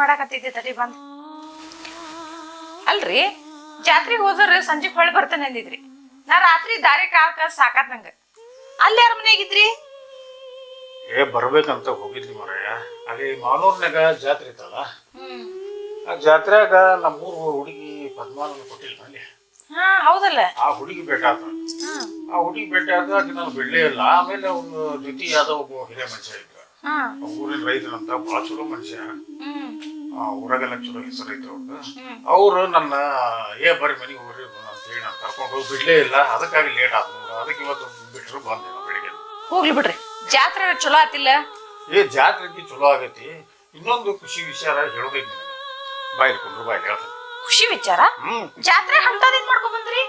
ಮಾಡಾಕತ್ತಿದ್ದೆ ತಡಿ ಬಂದ್. ಅಲ್ರಿ ಜಾತ್ರೆಗೆ ಹೋದ್ರ ಸಂಜೆ ಹೊಳ್ ಬರ್ತೇನೆ ಅಂದಿದ್ರಿ. ನಾ ರಾತ್ರಿ ದಾರಿ ಕಾಲ್ಕ ಸಾಕಾತ್ ನಂಗ. ಅಲ್ಲಿ ಯಾರ ಮನೆಯಾಗಿದ್ರಿ ಏ ಬರ್ಬೇಕಂತ ಹೋಗಿದ್ವಿ ಮರಯ್ಯ ಅಲ್ಲಿ ಮಾನೂರ್ನಾಗ ಜಾತ್ರೆ ಇತ್ತಲ್ಲ? ಆ ಜಾತ್ರೆಯಾಗ ನಮ್ಮೂರು ಹುಡುಗಿ ಪದ್ಮಾನ ಕೊಟ್ಟಿಲ್ಲ ಅಲ್ಲಿ. ಹಾ ಹೌದಲ್ಲ. ಆ ಹುಡುಗಿ ಆತ ಆ ಹುಡುಗಿ ಭೇಟಿ ಆದ ಆಕೆ ನಾನು ಬೆಳ್ಳಿ ಇಲ್ಲ. ಆಮೇಲೆ ಅವನು ಜೊತೆ ಯಾವ್ದೋ ಒಬ್ಬ ಹಿರಿಯ ಮನುಷ್ಯ ಇದ್ದ. ಊರಿನ ರೈತನಂತ ಭಾಳ ಚಲೋ ಮನುಷ್ಯ. ಊರಾಗೆಲ್ಲ ಚಲೋ ಹೆಸರು ಐತೆ ಅವ್ರದ್ದು ಅವರು ನನ್ನ ಏ ಬರ್ರಿ ಮನೆಗೆ ಹೋಗ್ರಿ ಅಂತ ಹೇಳಿ ನಾನು ಕರ್ಕೊಂಡು ಹೋಗಿ ಬಿಡ್ಲೇ ಇಲ್ಲ. ಅದಕ್ಕಾಗಿ ಲೇಟ್ ಆದ ಅದಕ್ಕೆ ಇವತ್ತು ಬಿಟ್ಟರು ಬಂದೆ ನಾನು ಬೆಳಿಗ್ಗೆ. ಹೋಗ್ಲಿ ಬಿಡ್ರಿ. ಜಾತ್ರೆ ಚಲೋ ಆತಿಲ್ಲ? ಏ ಜಾತ್ರೆಗೆ ಚಲೋ ಆಗೈತಿ. ಇನ್ನೊಂದು ಖುಷಿ ವಿಚಾರ ಹೇಳೋದೈತಿ ನಿನಗೆ. ಬಾಯ್ಲಿ ಕೊಂಡ್ರು ಬಾಯ್ಲಿ ಹೇಳ್ತೀನಿ. ಖುಷಿ ವಿಚಾರ? ಹ್ಮ್. ಜಾತ್ರೆ ಹಂತದೇನ್ ಮಾಡ್ಕೊಂಡ್ ಬಂದ್ರಿ?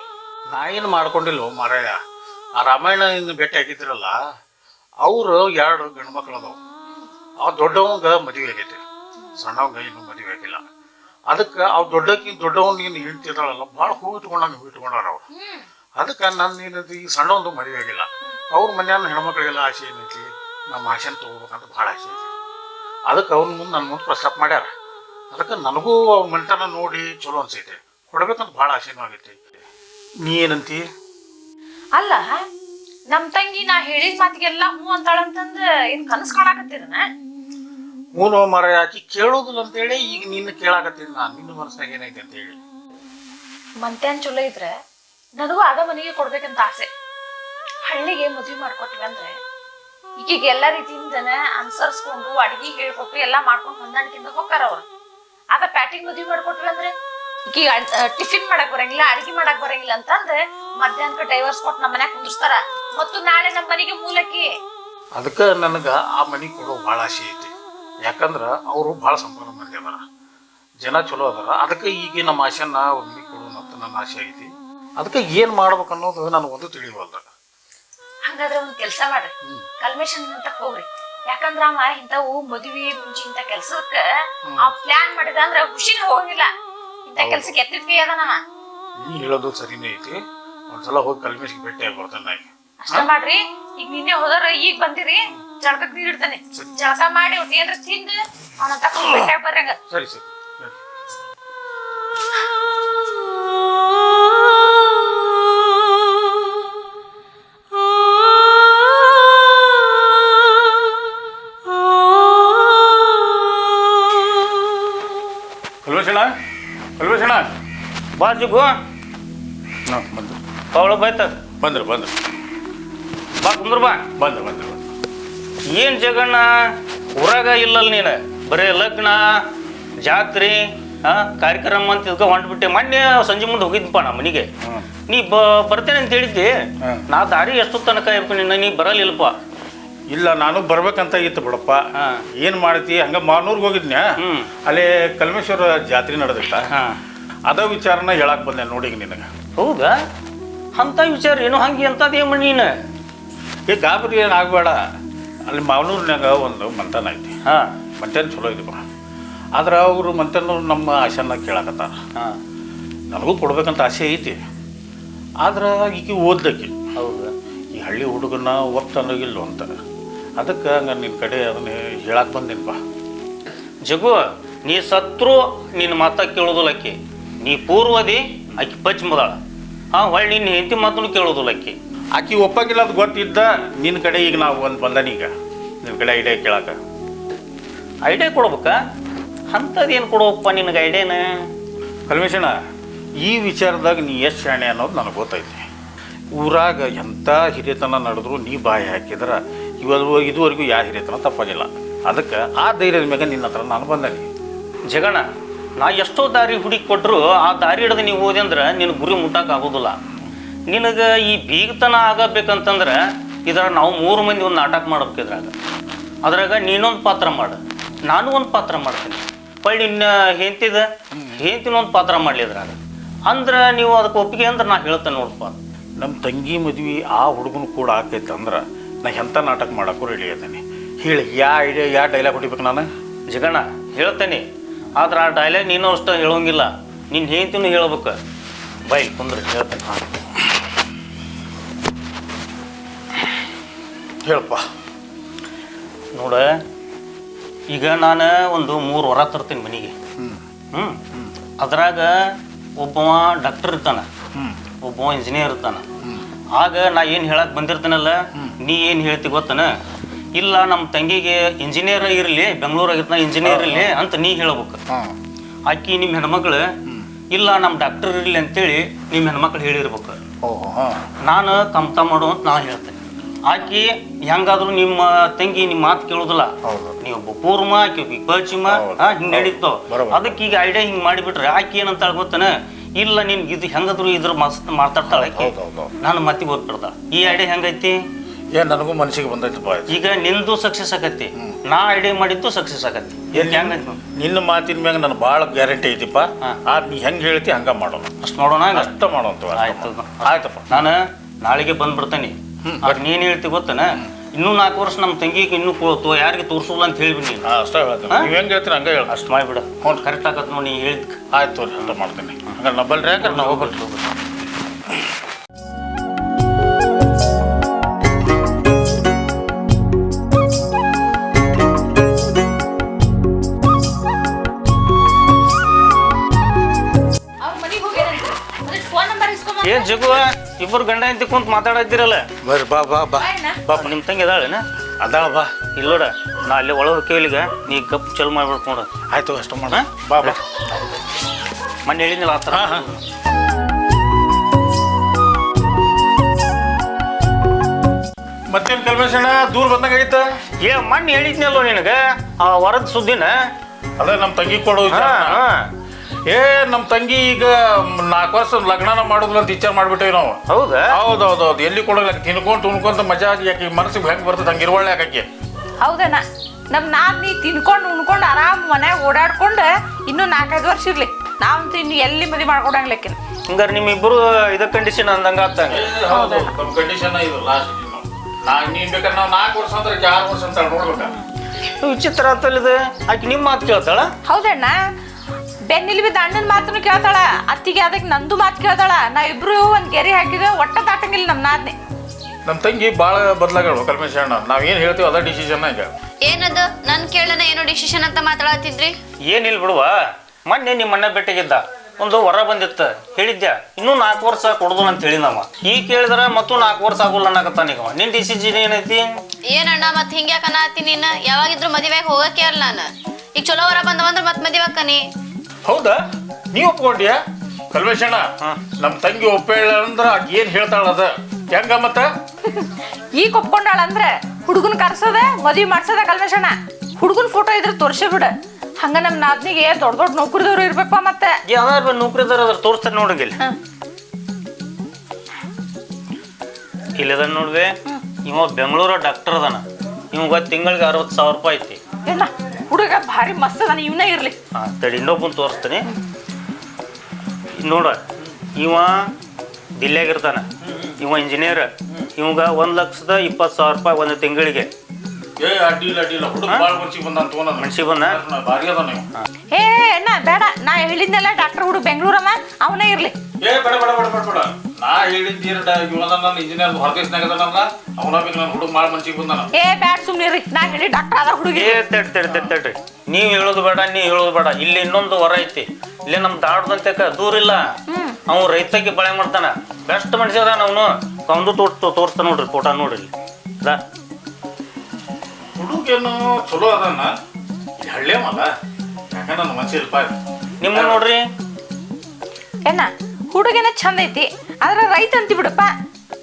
ನಾ ಏನು ಮಾಡ್ಕೊಂಡಿಲ್ಲ ಮಾರಾಯ. ಆ ರಾಮಾಯಣ ಇನ್ನು ಭೇಟಿ ಆಗಿದ್ರಲ್ಲ ಅವರು ಎರಡು ಗಂಡು ಮಕ್ಳು ಅದಾವ. ಆ ದೊಡ್ಡವಂಗ ಮದುವೆ ಆಗೈತೆ. ಸಣ್ಣವಂಗ ಇನ್ನೂ ಮದುವೆ ಆಗಿಲ್ಲ. ಅದಕ್ಕೆ ಅವ್ ದೊಡ್ಡಕ್ಕಿ ದೊಡ್ಡವನ್ ನೀನು ಹೆಂಡ್ತಿದ್ದಾಳಲ್ಲ ಭಾಳ ಹೂ ಇಟ್ಕೊಂಡಂಗೆ ಹೂ ಇಟ್ಕೊಂಡಾರ ಅವ್ರು. ಅದಕ್ಕೆ ನನ್ನ ಏನೈತಿ ಈ ಸಣ್ಣವೊಂದು ಮದುವೆ ಆಗಿಲ್ಲ. ಅವ್ರ ಮನ್ಯಾನ ಹೆಣ್ಮಕ್ಳಿಗೆಲ್ಲ ಆಸೆ ಏನೈತಿ? ನಮ್ಮ ಆಸೆನ ತಗೋಬೇಕಂತ ಭಾಳ ಆಸೆ ಐತಿ. ಅದಕ್ಕೆ ಅವ್ರ ಮುಂದೆ ನನ್ನ ಮುಂದೆ ಪ್ರಸ್ತಾಪ ಮಾಡ್ಯಾರ. ಅದಕ್ಕೆ ನನಗೂ ಅವ್ರ ಮನೆತನ ನೋಡಿ ಚಲೋ ಅನ್ಸೈತೆ. ಕೊಡ್ಬೇಕಂತ ಭಾಳ ಆಸೆನೂ ಆಗೈತಿ. ನೀ ಏನಂತಿ? ಅಲ್ಲ, ನಮ್ ತಂಗಿ ನಾ ಹೇಳಿದ ಮಾತಿಗೆಲ್ಲ ಹ್ಞೂ ಅಂತಾಳಂತಂದ್ರೆ ಏನ್ ಕನಸ್ ಕಾಣಾಕತ್ತೀರನ ಹೂನೋ ಮರ ಹಾಕಿ ಕೇಳೋದಿಲ್ಲ ಅಂತೇಳಿ ಈಗ ನಿನ್ನ ಕೇಳಾಕತ್ತೀನಿ ನಾನು. ನಿನ್ನ ಮನಸ್ಸಾಗ ಏನೈತೆ ಅಂತೇಳಿ ಮಂತ್ಯಾನ್ ಚಲೋ ಇದ್ರೆ ನನಗೂ ಅದ ಮನೆಗೆ ಕೊಡ್ಬೇಕಂತ ಆಸೆ. ಹಳ್ಳಿಗೆ ಮದ್ವಿ ಮಾಡ್ಕೊಟ್ವಿ ಅಂದ್ರೆ ಈಗೀಗ ಎಲ್ಲ ರೀತಿಯಿಂದನ ಅನುಸರಿಸ್ಕೊಂಡು ಅಡಿಗೆ ಹೇಳ್ಕೊಟ್ಟು ಎಲ್ಲ ಮಾಡ್ಕೊಂಡು ಹೊಂದಾಣಿಕೆಯಿಂದ ಹೋಗ್ತಾರ ಅವ್ರು. ಅದ ಪ್ಯಾಟಿಗೆ ಮದ್ವಿ ಮಾಡ್ಕೊಟ್ವಿ ಅಂದ್ರೆ ಈಗೀಗ ಟಿಫಿನ್ ಮಾಡಕ್ ಬರಂಗಿಲ್ಲ ಅಡಿಗೆ ಮಾಡಕ್ ಬರಂಗಿಲ್ಲ ಅಂತಂದ್ರೆ ಮಧ್ಯಾಹ್ನಕ್ಕೆ ಡೈವರ್ಸ್ ಕೊಟ್ಟು ನಮ್ಮ ಮನ್ಯಾಗ ಕುಂದಿರ್ತಾರ ಮತ್ತು ನಾಳೆ ನಮ್ಮ ಮನೆಗೆ ಮೂಲಕಿ ಅದಕ್ಕೆ ನನಗೆ ಆ ಮನೆ ಕೊಡೋ ಬಹಳ ಆಸೆ ಐತಿ. ಯಾಕಂದ್ರೆ ಅವರು ಭಾಳ ಸಂಪನ್ನ ಮಂದಿ ಅದಾರ ಜನ ಚಲೋ ಅದಾರ. ಅದಕ್ಕೆ ಈಗ ನಮ್ಮ ಆಸೆನ ಒಮ್ಮೆ ಕೊಡೋಣ ಅಂತ ನನ್ನ ಆಸೆ ಐತಿ ಅದಕ್ಕೆ ಏನು ಮಾಡ್ಬೇಕು ಅನ್ನೋದು ನನಗೆ ಒಂದು ತಿಳಿವಲ್ದ ಹಂಗಾದ್ರೆ ಒಂದು ಕೆಲಸ ಮಾಡ್ರಿ. ಕಲ್ಮೇಶನ್ ಅಂತ ಹೋಗ್ರಿ. ಯಾಕಂದ್ರ ಅವ ಇಂಥವು ಮದುವೆ ಮುಂಚೆ ಇಂಥ ಕೆಲ್ಸಕ್ಕ ಆ ಪ್ಲಾನ್ ಮಾಡಿದ ಅಂದ್ರ ಖುಷಿನ ಹೋಗಿಲ್ಲ. ಇಂಥ ಕೆಲ್ಸಕ್ಕೆ ಎತ್ತಿದ್ಕೆ ಅದ ನೀ ಹೇಳೋದು ಸರಿನೇ ಐತಿ. ಒಂದ್ಸಲ ಹೋಗಿ ಕಲ್ಮೇಶ್ಗೆ ಭೇಟಿ ಆಗ್ಬಾರ್ದು ಬರ್ತೇನೆ ನಾ ಈಗ ಅಷ್ಟ ಮಾಡ್ರಿ. ಈಗ ನಿನ್ನೆ ಹೋದ್ರ ಈಗ ಬಂದಿರಿ. ಜಳಕಕ್ ನೀರ್ ಇಡ್ತಾನೆ. ಜಳಕ ಮಾಡಿ ಒಟ್ಟು ಏನ್ರ ತಿಂದು ಅವನ ತಕೊಂಡ್ ಭೇಟಿಯಾಗಿ ಬರ್ರಂಗ ಸರಿ ಸರಿ. ಕಲ್ಮೇಶಣ್ಣ ಕಲ್ಮೇಶಣ್ಣ ಬಾ ಜಿಗು ಹಾಂ ಬಂದ್ರು ಅವಳು ಬೈತ? ಬಂದ್ರು ಬಂದ್ರು. ಬಾ ಕುಂದ್ರ ಬಾ. ಬಂದ್ರು ಏನು ಜಗಣ್ಣ? ಊರಾಗ ಇಲ್ಲಲ್ಲ ನೀನು. ಬರೀ ಲಗ್ನ ಜಾತ್ರೆ ಆ ಕಾರ್ಯಕ್ರಮ ಅಂತ ಇದಕ್ಕೆ ಹೊಂಟ್ಬಿಟ್ಟೆ. ಮೊನ್ನೆ ಸಂಜೆ ಮುಂದೆ ಹೋಗಿದ್ದಪ್ಪ ನಾ ಮನೆಗೆ. ನೀ ಬ ಬರ್ತೇನೆ ಅಂತ ಹೇಳಿದ್ದೆ. ನಾ ದಾರಿ ಎಷ್ಟು ತನಕ ನಿನ್ನ? ನೀ ಬರಲಿಲ್ಲಪ್ಪ. ಇಲ್ಲ ನಾನು ಬರ್ಬೇಕಂತ ಇತ್ತು ಬಿಡಪ್ಪ. ಏನು ಏನ್ ಮಾಡ್ತಿ? ಹಂಗ ಮಾನೂರ್ಗೆ ಹೋಗಿದ್ನ್ಯಾ? ಹ್ಮ್. ಅಲ್ಲಿ ಕಲ್ಮೇಶ್ವರ ಜಾತ್ರೆ ನಡೆದಿತ್ತ? ಹಾಂ. ಅದ ವಿಚಾರನ ಹೇಳಕ್ ಬಂದೆ ನೋಡಿ ನಿನಗೆ. ಹೌದಾ? ಅಂತ ವಿಚಾರ ಏನು ಹಂಗೆ ಎಂಥದ್ದು ಏನು ನೀನು. ಏ ಗಾಬರಿ ಏನು ಆಗಬೇಡ. ಅಲ್ಲಿ ಮಾವನೂರಿನಾಗ ಒಂದು ಮಂತನ ಐತಿ. ಹಾಂ. ಮಂತನ ಚಲೋ ಇದೀಪ ಆದ್ರೆ ಅವರು ಮಂತನವ್ರು ನಮ್ಮ ಆಸೆನ ಕೇಳಕತ್ತಾರ. ಹಾಂ. ನನಗೂ ಕೊಡ್ಬೇಕಂತ ಆಸೆ ಐತಿ. ಆದ್ರೆ ಈಗ ಓದ್ಲಕ್ಕೆ ಹೌದು. ಈ ಹಳ್ಳಿ ಹುಡುಗನ ಒಪ್ತ ಅನ್ನೋಗಿಲ್ಲ ಅಂತ. ಅದಕ್ಕೆ ಹಂಗ ನಿನ್ನ ಕಡೆ ಅದನ್ನ ಹೇಳಕ್ ಬಾ. ಜಗು ನೀ ಸತ್ರು ನಿನ್ನ ಮಾತಾ ಕೇಳೋದಿಲ್ಲ ಆಕಿ. ನೀ ಪೂರ್ವದಿ ಆಕಿ ಮುದಾಳ. ಹಾಂ ಹೊಳ್ಳಿ ನಿನ್ನ ಹೆಂಡತಿ ಮಾತನ್ನು ಕೇಳೋದಿಲ್ಲ ಆಕಿ. ಆಕಿ ಒಪ್ಪಾಗಿಲ್ಲ ಅದು ಗೊತ್ತಿದ್ದ ನಿನ್ನ ಕಡೆ ಈಗ ನಾವು ಒಂದು ಬಂದನೀಗ ನಿನ್ನ ಕಡೆ ಐಡಿಯಾ ಕೇಳಾಕ. ಐಡಿಯಾ ಕೊಡ್ಬೇಕ? ಅಂಥದ್ದೇನು ಏನು ಕೊಡ್ಬೇಕಪ್ಪ ನಿನಗೆ ಐಡಿಯಾನ ಕಲ್ಮೇಶಣ್ಣ ಈ ವಿಚಾರದಾಗ ನೀ ಎಷ್ಟು ಶಾಣೆ ಅನ್ನೋದು ನನಗೆ ಗೊತ್ತೈತಿ. ಊರಾಗ ಎಂಥ ಹಿರಿಯತನ ನಡೆದ್ರು ನೀ ಬಾಯಿ ಹಾಕಿದ್ರೆ ಇವಾಗ ಇದುವರೆಗೂ ಯಾವ ಹಿರಿಯತನ ತಪ್ಪಾಗಿಲ್ಲ ಅದಕ್ಕೆ ಆ ಧೈರ್ಯದ ಮ್ಯಾಗ ನಿನ್ನ ಹತ್ರ ನಾನು ಬಂದನಿ. ಜಗಣ ನಾ ಎಷ್ಟೋ ದಾರಿ ಹುಡುಕಿ ಕೊಟ್ಟರು ಆ ದಾರಿ ಹಿಡಿದು ನೀವು ಹೋದೆ ಅಂದ್ರೆ ನಿನ್ನ ಗುರಿ ಮುಟ್ಟಕ್ಕೆ ಆಗೋದಿಲ್ಲ. ನಿನಗೆ ಈ ಬೀಗತನ ಆಗಬೇಕಂತಂದ್ರೆ ಇದರ ನಾವು ಮೂರು ಮಂದಿ ಒಂದು ನಾಟಕ ಮಾಡಬೇಕು ಇದ್ರಾಗ. ಅದ್ರಾಗ ನೀನೊಂದು ಪಾತ್ರ ಮಾಡು ನಾನು ಒಂದು ಪಾತ್ರ ಮಾಡ್ತೀನಿ. ಹೊಳ್ಳಿ ನಿನ್ನ ಹೆಂತಿದ? ಹೆಂತಿನೊಂದು ಪಾತ್ರ ಮಾಡಲಿ ಇದ್ರಾಗ. ಅಂದ್ರೆ ನೀವು ಅದಕ್ಕೆ ಒಪ್ಪಿಗೆ ಅಂದ್ರೆ ನಾ ಹೇಳ್ತೇನೆ ನೋಡಪ್ಪ. ನಮ್ಮ ತಂಗಿ ಮದುವೆ ಆ ಹುಡುಗನ ಕೂಡ ಆಕೈತೆ ಅಂದ್ರೆ ನಾ ಎಂಥ ನಾಟಕ ಮಾಡೋಕ್ಕೂ ರೆಡಿ ಇದ್ದೀನಿ ಹೇಳಿ ಯಾ ಐಡಿಯಾ ಯಾ ಡೈಲಾಗ್ ಹೊಡಿಬೇಕು ನಾನು? ಜಗಣ ಹೇಳ್ತೇನೆ. ಆದ್ರೆ ಆ ಡೈಲಾಗ್ ನೀನು ಅಷ್ಟು ಹೇಳೋಂಗಿಲ್ಲ. ನಿನ್ನ ಹೆಂತಿನೂ ಹೇಳ್ಬೇಕು? ಬೈ ಕುಂದ್ರೆ ಹೇಳ್ತೇನೆ. ಹೇಳಪ್ಪ. ನೋಡ ಈಗ ನಾನು ಒಂದು ಮೂರು ವರ ತರ್ತೀನಿ ಮನೆಗೆ. ಹ್ಮ್. ಹ್ಞೂ ಅದ್ರಾಗ ಒಬ್ಬವ ಡಾಕ್ಟರ್ ಇರ್ತಾನ. ಒಬ್ಬವ ಇಂಜಿನಿಯರ್ ಇರ್ತಾನ. ಆಗ ನಾ ಏನು ಹೇಳಕ್ಕೆ ಬಂದಿರ್ತೀನಲ್ಲ ನೀ ಏನು ಹೇಳ್ತಿ ಗೊತ್ತನ? ಇಲ್ಲ ನಮ್ಮ ತಂಗಿಗೆ ಇಂಜಿನಿಯರ್ ಇರಲಿ ಬೆಂಗಳೂರಾಗಿರ್ತಾನ ಇಂಜಿನಿಯರ್ ಇರಲಿ ಅಂತ ನೀ ಹೇಳ್ಬೇಕು. ಆಕಿ ನಿಮ್ಮ ಹೆಣ್ಮಕ್ಳು ಇಲ್ಲ ನಮ್ಮ ಡಾಕ್ಟರ್ ಇರಲಿ ಅಂತೇಳಿ ನಿಮ್ಮ ಹೆಣ್ಮಕ್ಳು ಹೇಳಿರ್ಬೇಕು. ನಾನು ಕಮ್ತ ಮಾಡು ಅಂತ ನಾನು ಹೇಳ್ತೇನೆ. ಆಕಿ ಹೆಂಗಾದ್ರೂ ನಿಮ್ಮ ತಂಗಿ ನಿಮ್ಮ ಮಾತು ಕೇಳೋದಿಲ್ಲ. ಹೌದು. ನೀವು ಬಪೂರ್ಮ ಆಕಿ ಪಶ್ಚಿಮ ಹೌದು. ಹಿಂಗೆ ನಡೀತು. ಬರೋಬ್ಬರ. ಅದಕ್ಕೆ ಈಗ ಐಡಿಯಾ ಹಿಂಗ್ ಮಾಡಿಬಿಟ್ರೆ ಆಕಿ ಏನಂತ ಗೊತ್ತಾನ? ಇಲ್ಲ ನಿನ್ ಇದು ಹೆಂಗಾದ್ರು ಇದ್ರ ಮಸ್ತ್ ಮಾತಾಡ್ತಾಳೆ ಆಕಿ. ಹೌದು ಹೌದು ನಾನು ಮತ್ತೆ ಓದ್ಬಿಡ್ದ ಈ ಐಡಿಯಾ ಹೆಂಗೈತಿ? ಏನ್ ನನಗೂ ಮನಸ್ಸಿಗೆ ಬಂದೈತಪ್ಪ ಇದು. ಈಗ ನಿಂದು ಸಕ್ಸಸ್ ಆಗತ್ತಿ. ನಾ ಐಡಿಯಾ ಮಾಡಿದ್ದು ಸಕ್ಸಸ್ ಆಗತ್ತಿ. ಹೆಂಗೈತಿ ನೋಡು. ನಿನ್ನ ಮಾತಿನ ಮ್ಯಾಗ ನನಗೆ ಭಾಳ ಗ್ಯಾರಂಟಿ ಐತಿಪ್ಪ ಹಾ. ಆ ನೀ ಹೆಂಗೆ ಹೇಳ್ತಿ ಹಂಗ ಮಾಡೋಣ. ಅಷ್ಟ್ ಮಾಡೋಣ ಹಂಗ? ಅಷ್ಟ ಮಾಡೋಂತ ಆಯ್ತು. ಆಯ್ತಪ್ಪ ನಾನು ನಾಳೆಗೆ ಬಂದ್ಬಿಡ್ತೇನೆ. ಆಗ ನೀನ್ ಹೇಳ್ತಿ ಗೊತ್ತನ? ಇನ್ನೂ ನಾಲ್ಕು ವರ್ಷ ನಮ್ಮ ತಂಗಿಗೆ ಇನ್ನೂ ಕೊಡ್ತು ಯಾರಿಗೆ ತೋರಿಸೋಲ್ಲ ಅಂತ ಹೇಳಿ ನೀನು. ಅಷ್ಟೇ ಹೇಳ್ತೀನಿ? ನೀವು ಹೆಂಗೆ ಹೇಳ್ತೀನಿ ಹಂಗೆ ಹೇಳ ಅಷ್ಟು ಮಾಡಿಬಿಡ. ಹ್ಞೂ ಕರೆಕ್ಟ್ ಆಗತ್ತೆ ನೋಡಿ ನೀ ಹೇಳಿದ್ ಆಯ್ತು ತೋರಿ ಅಂತ ಮಾಡ್ತೀನಿ. ಹಂಗಾರೆ ನಬ್ಬಲ್ರಿ ಯಾಕಂದ್ರೆ ನಾವು ಹೋಗ್ಬರ್ತೀವಿ ಅವ್ರ ಏನ್ ಜಗುವ ಇಬ್ಬರು ಗಂಡ ಹೆಂಡತಿ ಕುಂತ ಮಾತಾಡತ್ತಿರಲ್ಲ ಬರ್ರಿ ಬಾ ಬಾ ಬಾ. ಪಾಪ ನಿಮ್ಮ ತಂಗಿ ಅದಾಳೇನ ಅದಾಳ ಬಾ. ಇಲ್ಲೋಡ ನಾ ಅಲ್ಲಿ ಒಳಗೆ ಕೇಳಿಗ ನೀ ಗಪ್ ಚಲ್ ಮಾಡ್ಬೇಕು ನೋಡ. ಆಯ್ತು ಅಷ್ಟು ಮಾಡ? ಬಾ ಬಾ. ಮೊನ್ನೆ ಹೇಳಿದ್ನಲ್ಲ ಆ ಥರ ಹಾ ಹಾ. ಮತ್ತೇನು ಕಲ್ಮೇಶಣ್ಣ ದೂರ ಬಂದಾಗ ಐತ ಏ ಮಣ್ಣ ಹೇಳಿದ್ನಲ್ಲೋ ನಿನಗ ಆ ವರದ ಸುದ್ದಿನ? ಅದೇ ನಮ್ಮ ತಂಗಿ ಕೊಡೋ ಹಾ, ಹಾ. ಏ ನಮ್ಮ ತಂಗಿ ಈಗ ನಾಲ್ಕು ವರ್ಷ ಲಗ್ನನ ಮಾಡುದಿಲ್ಲ ಅಂತ ವಿಚಾರ ಮಾಡ್ಬಿಟ್ಟೇವಿ ನಾವು. ಹೌದಾ? ಹೌದು ಹೌದು ಹೌದು ಎಲ್ಲಿ ಕೊಡೋಲ್ಲ ತಿನ್ಕೊಂತ ಉಣ್ಕೊಂತ ಮಜಾ ಆಗಿ ಯಾಕೆ ಮನಸ್ಸಿಗೆ ಹೆಂಗೆ ಬರ್ತದೆ ಹಂಗೆ ಇರುವಳ್ಳೆ ಯಾಕೆ ಹೌದಣ್ಣ. ನಮ್ ನಾದ್ನಿ ತಿನ್ಕೊಂಡು ಉಣ್ಕೊಂಡು ಆರಾಮ್ ಮನ್ಯಾಗ ಓಡಾಡ್ಕೊಂಡು ಇನ್ನೂ ನಾಲ್ಕೈದು ವರ್ಷ ಇರ್ಲಿ. ನಾವಂತೂ ಇನ್ನು ಎಲ್ಲಿ ಮದುವೆ ಮಾಡ್ಕೊಡಂಗ್ಲಕ್ಕಿನ ಹಂಗಾರೆ ನಿಮ್ಮಿಬ್ಬರು ಇದ ಕಂಡೀಷನ್ ಅಂದಂಗ ಆಗ್ತಾನೆ. ಹೌದು ನಮ್ಮ ಕಂಡೀಷನ್ ಇದು ಲಾಸ್ಟ್ ನಾ ನೀನ್ ಬೇಕಾದ್ರೆ ನಾವು ನಾಲ್ಕು ವರ್ಷ ಅಂದ್ರೆ ಆರು ವರ್ಷ ಅಂತ ನೋಡ್ಬೇಕಾ? ವಿಚಿತ್ರ ಆತಲ್ಲಿದೆ ಆಕಿ ನಿಮ್ಮ ಮಾತು ಕೇಳ್ತಾಳ? ಹೌದಣ್ಣ. ಬೆನ್ನಿಲ್ ಬಿದ್ದ ಅಣ್ಣನ ಮಾತನ್ನು ಕೇಳ್ತಾಳ. ಅತ್ತಿಗೆ ಅದಕ್ಕೆ ನಂದು ಮಾತು ಕೇಳ್ತಾಳ. ನಾ ಇಬ್ರು ಒಂದ್ ಗೆರೆ ಹಾಕಿದ್ರೆ ಒಟ್ಟ ದಾಟಂಗಿಲ್ಲ ನಮ್ ನಾದ್ನೆ. ನಮ್ಮ ತಂಗಿ ಭಾಳ ಬದಲಾಗಳು ಕಲ್ಮೇಶ್ ಅಣ್ಣ. ನಾವು ಏನು ಹೇಳ್ತೀವಿ ಅದ ಡಿಸಿಷನ್ ಈಗ ಏನದು? ನನ್ ಕೇಳನ ಏನೋ ಡಿಸಿಷನ್ ಅಂತ ಮಾತಾಡತ್ತಿದ್ರಿ? ಏನಿಲ್ಲ ಬಿಡುವ. ಮೊನ್ನೆ ನಿಮ್ಮ ಅಣ್ಣ ಬೆಟ್ಟಿಗಿದ್ದ ಒಂದು ವರ ಬಂದಿತ್ತು. ಹೇಳಿದ್ದೆ ಇನ್ನೂ ನಾಲ್ಕು ವರ್ಷ ಕೊಡೋದು ಅಂತ ಹೇಳಿದವ ಈಗ ಕೇಳಿದ್ರೆ ಮತ್ತೂ ನಾಲ್ಕು ವರ್ಷ ಆಗೋಲ್ಲ ಅನ್ನಕತ್ತಾನ ಈಗ. ನಿನ್ ಡಿಸಿಷನ್ ಏನೈತಿ? ಏನಣ್ಣ ಮತ್ ಹಿಂಗ್ಯಾಕ ಅನ್ನತ್ತಿ ನೀನ್? ಯಾವಾಗಿದ್ರು ಮದುವೆಗೆ ಹೋಗಕ್ಕೆ ಅಲ್ಲ ನಾನು. ಈಗ ಚಲೋ ವರ ಬಂದವಂದ್ರೆ ಮತ್ ಮದುವೆ ಆಕ್ಕನಿ ಹೌದಾ? ನೀ ಒಪ್ಕೊಂಡ್ಯಾ? ಕಲ್ವೇಶಣ್ಣ ನಮ್ ನಮ್ಮ ತಂಗಿ ಒಪ್ಪೇಳಂದ್ರ ಅಂದ್ರೆ ಏನು ಹೇಳ್ತಾಳ ಅದ ಹೆಂಗ ಮತ್ತ? ಈಗ ಒಪ್ಕೊಂಡಾಳ ಅಂದ್ರೆ ಹುಡುಗನ್ ಕರ್ಸೋದ ಮದ್ವಿ ಮಾಡ್ಸೋದ ಕಲ್ಮೇಶಣ್ಣ ಹುಡುಗನ್ ಫೋಟೋ ಇದ್ರೆ ತೋರ್ಸೇ ಬಿಡ. ಹಂಗ ನಮ್ ನಾದ್ನಿಗೆ ದೊಡ್ಡ ದೊಡ್ಡ ನೌಕರಿದವ್ರು ಇರ್ಬೇಕಪ್ಪ ಮತ್ತೆ. ಯಾವ್ದಾರ ನೌಕರಿದಾರ ಅದ್ರ ತೋರಿಸ್ತಾರೆ ನೋಡಂಗಿಲ್ಲ. ಇಲ್ಲದ ನೋಡ್ವೆ ಇವ ಬೆಂಗಳೂರ ಡಾಕ್ಟರ್ ಅದಾನ. ಇವಾಗ ತಿಂಗಳಿಗೆ ಅರವತ್ತು ಸಾವಿರ ರೂಪಾಯಿ ಐತಿ. ಏನ? ಹುಡುಗ ಭಾರಿ ಮಸ್ತ್ ಅದಾನ ಇವನ ಇರ್ಲಿ. ಆ, ತಡಿ ಇನ್ನೊಬ್ಬನ್ ತೋರಿಸ್ತೀನಿ. ನೋಡ ಇವ ದಿಲ್ಲಿಯಾಗಿರ್ತಾನ ಇವ ಇಂಜಿನಿಯರ್ ಇವಾಗ ಒಂದ್ ಲಕ್ಷದ ಇಪ್ಪತ್ತು ಸಾವಿರ ರೂಪಾಯಿ ಒಂದು ತಿಂಗಳಿಗೆ. ಏ ಅಡ್ಡಿಲ್ಲ ಅಡ್ಡಿಲ್ಲ. ಹುಡುಗ ಭಾಳ ವರ್ಷಿಗೆ ಬಂದ ಅಂತ ತೊಗೊಂಡ ಮನ್ಸಿಗೆ ಬಂದ? ಭಾರಿ ಅದ ನೀವು ಏ ಅಣ್ಣ ಬೇಡ. ನಾ ಹೇಳಿದ್ನಲ್ಲ ಡಾಕ್ಟರ್ ಹುಡುಗ ಬೆಂಗಳೂರಮ್ಮ ಅವನೇ ಇರ್ಲಿ. ಏ ಬೇಡ ಬೇಡ ಬೇಡ ಬೇಡ ಬೇಡ. ನಾ ಹೇಳಿದ್ದೀರ ಇವನ ನನ್ನ ಇಂಜಿನಿಯರ್ ಹೊರದೇಶನಾಗ ಅದಾನಲ್ಲ ಅವನ ಬೇಕು ಹುಡುಗ ಭಾಳ ಮನ್ಸಿಗೆ ಬಂದಾನ. ಏ ಬ್ಯಾಡ್ ಸುಮ್ನೆ ಇರ್ರಿ. ನಾ ಹೇಳಿ ಡಾಕ್ಟರ್ ಅದ ಹುಡುಗಿ. ಏ ತಡಿ ತಡಿ ತಡಿ ತಡ್ರಿ ನೀವು ಹೇಳೋದು ಬೇಡ ನೀ ಹೇಳೋದು ಬೇಡ. ಇಲ್ಲಿ ಇನ್ನೊಂದು ವರ ಐತಿ. ಇಲ್ಲಿ ನಮ್ಮ ದಾಡ್ದಂತೆ ದೂರ ಇಲ್ಲ. ಅವ್ನು ರೈತಕ್ಕೆ ಬಳೆ ಮಾಡ್ತಾನ. ಬೆಸ್ಟ್ ಮನುಷ್ಯ ಅದಾನ ಅವನು. ಕಂದು ತೋಟ ತೋರಿಸ್ತಾನ ನೋಡ್ರಿ ಫೋಟೋ ನೋಡ್ರಿ ಇಲ್ಲಿ. ದಾ. ಹುಡುಗೇನು ಚಲೋ ಅದಾನ. ಹಳ್ಳೆ ಮಲ್ಲ. ಯಾಕಂದ್ರೆ ನನ್ನ ಮನ್ಸಿ ನಿಮ್ಮ ನೋಡ್ರಿ. ಏನ? ಹುಡುಗಿನ ಚಂದ ಐತಿ. ಆದ್ರ ರೈತ ಅಂತಿ ಬಿಡಪ್ಪ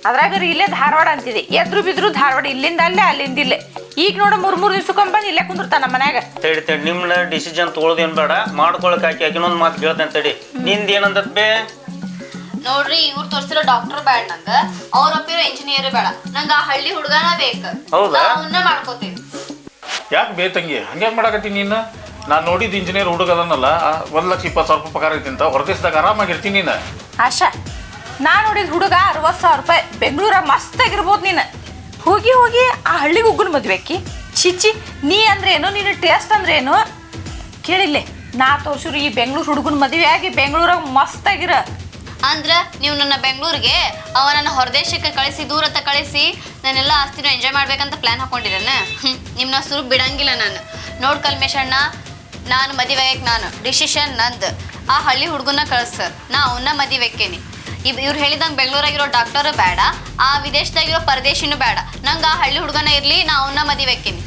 ಅದ್ರಾಗ ಇಲ್ಲೇ ಧಾರವಾಡ ಅಂತಿದೆ. ಎದ್ರು ಬಿದ್ರು ಧಾರವಾಡ ಇಲ್ಲಿಂದ ಅಲ್ಲೇ ಅಲ್ಲಿಂದ ಇಲ್ಲೇ. ಈಗ ನೋಡ ಮೂರ್ ಮೂರ್ ದಿವ್ಸಕ್ಕೊಮ್ಮೆ ಬಂದು ಇಲ್ಲೇ ಕುಂದಿರ್ತಾನ ನಮ್ಮ ಮನ್ಯಾಗ. ತಡಿ ತಡಿ ನಿಮ್ನ ಡಿಸಿಷನ್ ತೊಗೊಳೋದೇನು ಬೇಡ. ಮಾಡ್ಕೊಳಕ್ ಹಾಕಿ ಇನ್ನೊಂದು ಮಾತು ಕೇಳ್ತೇನೆ ತಡಿ. ನಿಂದ ಏನಂತ ಬೇ? ನೋಡ್ರಿ ಇವ್ರು ತೋರಿಸಿರೋ ಡಾಕ್ಟರ್ ಬೇಡ ನಂಗ. ಅವ್ರ ಒಪ್ಪಿರೋ ಇಂಜಿನಿಯರ್ ಬೇಡ. ನಂಗ ಆ ಹಳ್ಳಿ ಹುಡುಗನ ಬೇಕ. ಹೌದಾ? ಅವನ್ನ ಮಾಡ್ಕೋತೀನಿ ಯಾಕೆ ಬೇತಂಗಿ ಹಂಗೆ ಮಾಡಕತ್ತಿ ನೀನು? ನಾನು ನೋಡಿದ ಇಂಜಿನಿಯರ್ ಹುಡುಗ ಅದನ್ನಲ್ಲ ಒಂದು ಲಕ್ಷ ಇಪ್ಪತ್ತು ಸಾವಿರ ರೂಪಾಯಿ ಪಗಾರ ಐತಿ ಅಂತ. ಹೊರದೇಶದಾಗ ಆರಾಮಾಗಿರ್ತೀನಿ ನೀನು? ಆಶಾ ನಾ ನೋಡಿದ ಹುಡುಗ ಅರವತ್ತು ಸಾವಿರ ರೂಪಾಯಿ ಬೆಂಗಳೂರ ಮಸ್ತ್ ಆಗಿರ್ಬೋದು ನೀನು. ಹೋಗಿ ಹೋಗಿ ಆ ಹಳ್ಳಿಗೆ ಉಗ್ಗನ ಮದ್ವೆಕಿ ಚಿಚ್ಚಿ ನೀ ಅಂದ್ರೆ ಏನು ನಿನ್ನ ಟೇಸ್ಟ್ ಅಂದ್ರೆ ಏನು ಕೇಳಿಲ್ಲೆ, ನಾ ತೋರ್ಸಿರು, ಈ ಬೆಂಗಳೂರು ಹುಡುಗನ ಮದುವೆ ಆಗಿ ಬೆಂಗಳೂರಾಗ ಆಗಿರ. ಅಂದ್ರ ನೀವು ನನ್ನ ಬೆಂಗಳೂರಿಗೆ ಅವನನ್ನ ಹೊರದೇಶಕ್ಕೆ ಕಳಿಸಿ ದೂರತ್ತ ಕಳಿಸಿ ನಾನೆಲ್ಲ ಆಸ್ತಿನ ಎಂಜಾಯ್ ಮಾಡ್ಬೇಕಂತ ಪ್ಲಾನ್ ಹಾಕೊಂಡಿರೇನ ನಿಮ್ಮನ್ನ ಸುರುಗ್ ಬಿಡಂಗಿಲ್ಲ ನಾನು. ನೋಡ್ ಕಲ್ಮೇಶಣ್ಣ, ನಾನು ಮದುವೆ ನಾನು. ಡಿಸಿಷನ್ ನಂದು. ಆ ಹಳ್ಳಿ ಹುಡುಗನ ಸರ್ ನಾ ಅವನ್ನ ಮದುವೆಕ್ಕೇನಿ ಇವ್ ಇವ್ರು ಹೇಳಿದಂಗೆ ಬೆಂಗಳೂರಾಗಿರೋ ಡಾಕ್ಟರ್ ಬೇಡ, ಆ ವಿದೇಶದಾಗಿರೋ ಪರದೇಶಿನೂ ಬೇಡ. ನಂಗೆ ಆ ಹಳ್ಳಿ ಹುಡುಗನ ಇರ್ಲಿ, ನಾ ಅವನ್ನ ಮದುವೆಕ್ಕೇನಿ